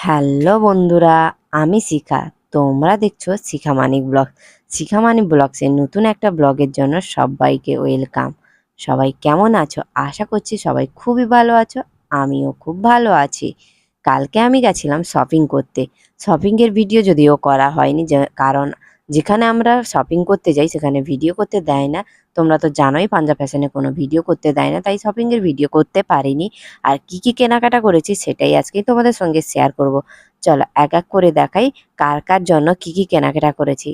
Hello বন্ধুরা, আমি শিখা। তোমরা দেখছ শিখা মানিক ব্লগ। শিখা মানিক ব্লগসের নতুন একটা ব্লগের জন্য সবাইকে ওয়েলকাম। সবাই কেমন আছো? আশা করছি সবাই খুবই ভালো আছো, আমিও খুব ভালো আছি। কালকে আমি গেছিলাম শপিং করতে। শপিংয়ের ভিডিও যদিও করা হয়নি কারণ যেখানে আমরা শপিং করতে যাই, সেখানে ভিডিও করতে দেয় না। তোমরা তো জানোই পাঞ্জাব ফ্যাশনে কোনো ভিডিও করতে দেয় না, তাই শপিংয়ের ভিডিও করতে পারিনি। আর কি কি কেনাকাটা করেছি, সেটাই আজকেই তোমাদের সঙ্গে শেয়ার করব। চলো এক এক করে দেখাই, কার কার জন্য কি কি কেনাকাটা করেছি।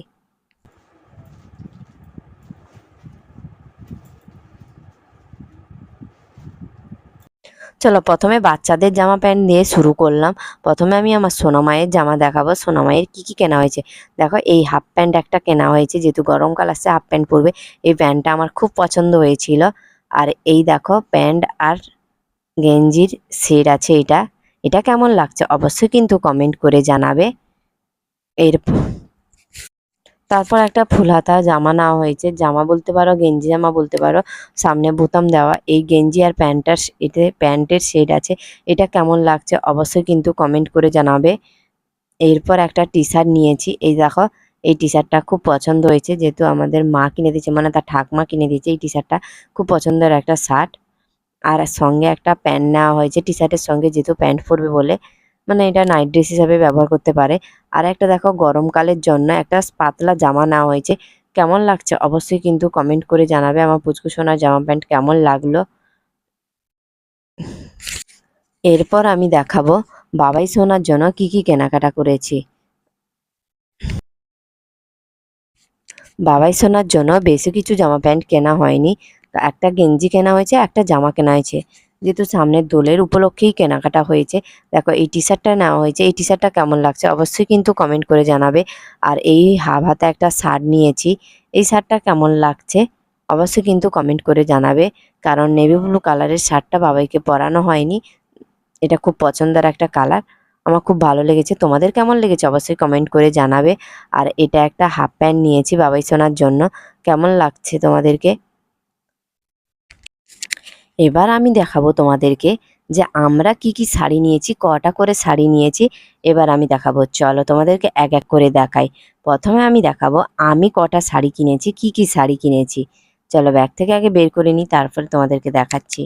চলো প্রথমে বাচ্চাদের জামা প্যান্ট দিয়ে শুরু করলাম। প্রথমে আমি আমার সোনামায়ের জামা দেখাবো। সোনামায়ের কি কি কেনা হয়েছে? দেখো, এই হাফ প্যান্ট একটা কেনা হয়েছে। যেহেতু গরমকাল আসছে, হাফ প্যান্ট পরবে। এই প্যান্টটা আমার খুব পছন্দ হয়েছিল। আর এই দেখো, প্যান্ট আর গেঞ্জির সেট আছে এটা। এটা কেমন লাগছে? অবশ্যই কিন্তু কমেন্ট করে জানাবে। এর তারপর একটা ফুল হাতা জামা নেওয়া হয়েছে। জামা বলতে পারো, গেঞ্জি জামা বলতে পারো, সামনে বোতাম দেওয়া। এই গেঞ্জি আর প্যান্টার এতে প্যান্টের শেড আছে। এটা কেমন লাগছে অবশ্যই কিন্তু কমেন্ট করে জানাবে। এরপর একটা টি শার্ট নিয়েছি। এই দেখো, এই টি শার্টটা খুব পছন্দ হয়েছে। যেহেতু আমাদের মা কিনে দিয়েছে মানে তার ঠাকমা কিনে দিয়েছে, এই টি শার্টটা খুব পছন্দের একটা শার্ট আর সঙ্গে একটা প্যান্ট নেওয়া হয়েছে। টি শার্টের সঙ্গে যেহেতু প্যান্ট পরবে বলে মানে এটা নাইট ড্রেস হিসাবে ব্যবহার করতে পারে। আর একটা দেখো, গরমকালের জন্য একটা পাতলা জামা নেওয়া হয়েছে। কেমন লাগছে? অবশ্যই কিন্তু কমেন্ট করে জানাবে আমার পুচকু সোনার জামা প্যান্ট কেমন লাগল। এরপর আমি দেখাবো বাবাই সোনার জন্য কি কি কেনাকাটা করেছি। বাবাই সোনার জন্য বেশি কিছু জামা প্যান্ট কেনা হয়নি। একটা গেঞ্জি কেনা হয়েছে, একটা জামা কেনা হয়েছে। যেহেতু সামনের দোলের উপলক্ষেই কেনাকাটা হয়েছে, দেখো এই টি শার্টটা নেওয়া হয়েছে, এই টি শার্টটা কেমন লাগছে অবশ্যই কিন্তু কমেন্ট করে জানাবে। আর এই হাফ হাতে একটা শার্ট নিয়েছি, এই শার্টটা কেমন লাগছে অবশ্যই কিন্তু কমেন্ট করে জানাবে। কারণ নেভি ব্লু কালারের শার্টটা বাবাইকে পরানো হয়নি, এটা খুব পছন্দের একটা কালার আমার খুব ভালো লেগেছে। তোমাদের কেমন লেগেছে অবশ্যই কমেন্ট করে জানাবে। আর এটা একটা হাফ প্যান্ট নিয়েছি বাবাই সোনার জন্য, কেমন লাগছে তোমাদেরকে? এবার আমি দেখাবো তোমাদেরকে যে আমরা কি কি শাড়ি নিয়েছি, কটা করে শাড়ি নিয়েছি। এবার আমি দেখাবো, চলো তোমাদেরকে এক এক করে দেখাই। প্রথমে আমি দেখাবো, আমি কটা শাড়ি কিনেছি, কি কি শাড়ি কিনেছি। চলো ব্যাগ থেকে আগে বের করে নিই, তারপরে তোমাদেরকে দেখাচ্ছি।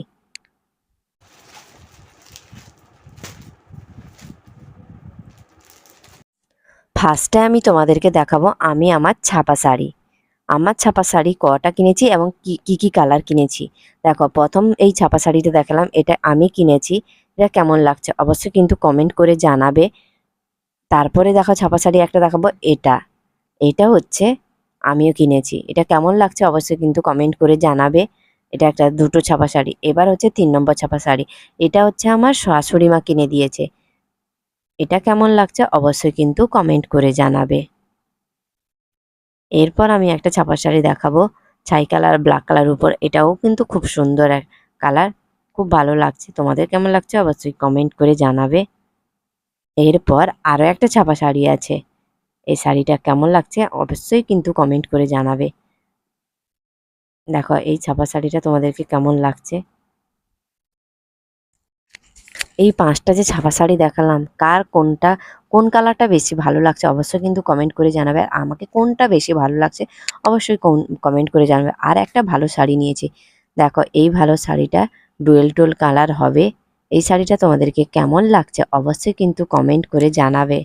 ফার্স্টে আমি তোমাদেরকে দেখাবো, আমি আমার ছাপা শাড়ি। আমার ছাপা শাড়ি কটা কিনেছি এবং কি কি কালার কিনেছি? দেখো, প্রথম এই ছাপা শাড়িটা দেখালাম, এটা আমি কিনেছি। এটা কেমন লাগছে? অবশ্যই কিন্তু কমেন্ট করে জানাবে। তারপরে দেখো ছাপা শাড়ি একটা দেখাবো, এটা। এটা হচ্ছে আমিও কিনেছি। এটা কেমন লাগছে অবশ্যই কিন্তু কমেন্ট করে জানাবে। এটা একটা দুটো ছাপা শাড়ি এবার হচ্ছে তিন নম্বর ছাপা শাড়ি এটা হচ্ছে আমার শাশুড়ি মা কিনে দিয়েছে। এটা কেমন লাগছে অবশ্যই কিন্তু কমেন্ট করে জানাবে। এরপর আমি একটা ছাপা শাড়ি দেখাবো। ছাই কালার ব্ল্যাক কালার উপর। এটাও কিন্তু খুব সুন্দর এক কালার। খুব ভালো লাগছে। তোমাদের কেমন লাগছে অবশ্যই কমেন্ট করে জানাবে। এরপর আরও একটা ছাপা শাড়ি আছে। এই শাড়িটা কেমন লাগছে অবশ্যই কিন্তু কমেন্ট করে জানাবে। দেখো, এই ছাপা শাড়িটা তোমাদেরকে কেমন লাগছে? এই পাঁচটা যে ছাপা শাড়ি দেখালাম, কার কোনটা, কোন কালারটা বেশি ভালো লাগছে অবশ্যই কিন্তু কমেন্ট করে জানাবে। আর আমাকে কোনটা বেশি ভালো লাগছে অবশ্যই কমেন্ট করে জানাবে। আর একটা ভালো শাড়ি নিয়েছি। দেখো, এই ভালো শাড়িটা ডুয়েল টোল কালার হবে। এই শাড়িটা তোমাদেরকে কেমন লাগছে অবশ্যই কিন্তু কমেন্ট করে জানাবে।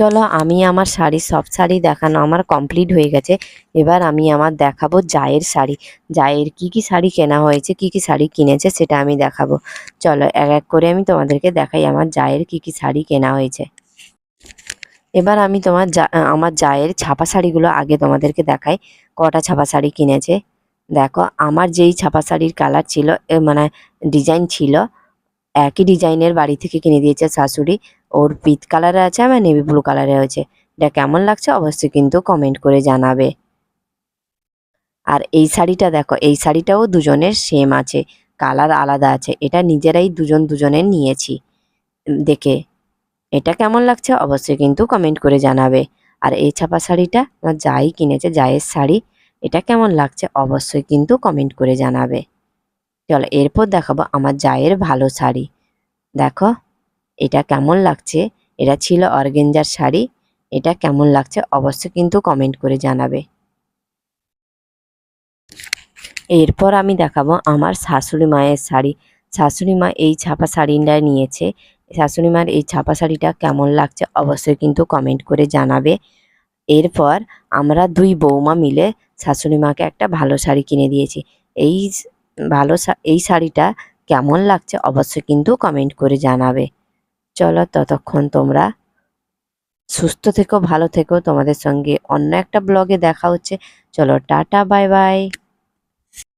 চলো, আমি আমার শাড়ি সব শাড়ি দেখানো আমার কমপ্লিট হয়ে গেছে। এবার আমি আমার দেখাবো জায়ের শাড়ি। জায়ের কি কি শাড়ি কেনা হয়েছে, কি কি শাড়ি কিনেছে সেটা আমি দেখাবো। চলো, এক এক করে আমি তোমাদেরকে দেখাই আমার জায়ের কি কি শাড়ি কেনা হয়েছে। এবার আমি তোমার আমার জায়ের ছাপা শাড়িগুলো আগে তোমাদেরকে দেখাই। কটা ছাপা শাড়ি কিনেছে? দেখো, আমার যেই ছাপা শাড়ির কালার ছিল মানে ডিজাইন ছিল, একই ডিজাইনের বাড়ি থেকে কিনে দিয়েছে শাশুড়ি। ওর পিত কালারে আছে আমার নেভি ব্লু কালারে আছে এটা কেমন লাগছে অবশ্যই কিন্তু কমেন্ট করে জানাবে। আর এই শাড়িটা দেখো, এই শাড়িটাও দুজনের সেম আছে, কালার আলাদা আছে, এটা নিজেরাই দুজন দুজনের নিয়েছি দেখে। এটা কেমন লাগছে অবশ্যই কিন্তু কমেন্ট করে জানাবে। আর এই ছাপা শাড়িটা, আমার যাই কিনেছে, জায়ের শাড়ি, এটা কেমন লাগছে অবশ্যই কিন্তু কমেন্ট করে জানাবে। চলো, এরপর দেখাবো আমার জায়ের ভালো শাড়ি। দেখো। এটা কেমন লাগছে? এটা ছিল অর্গেঞ্জার শাড়ি। এটা কেমন লাগছে অবশ্যই কিন্তু কমেন্ট করে জানাবে। এরপর আমি দেখাবো আমার শাশুড়ি মায়ের শাড়ি। শাশুড়ি মা এই ছাপা শাড়িটা নিয়েছে। শাশুড়ি মার এই ছাপা শাড়িটা কেমন লাগছে অবশ্যই কিন্তু কমেন্ট করে জানাবে। এরপর আমরা দুই বৌমা মিলে শাশুড়ি মাকে একটা ভালো শাড়ি কিনে দিয়েছি। এই ভালো এই শাড়িটা কেমন লাগছে অবশ্যই কিন্তু কমেন্ট করে জানাবে। চলো ততক্ষণ তোমরা সুস্থ থেকো, ভালো থেকো। তোমাদের সঙ্গে অন্য একটা ব্লগে দেখা হচ্ছে। চলো টাটা, বাই বাই।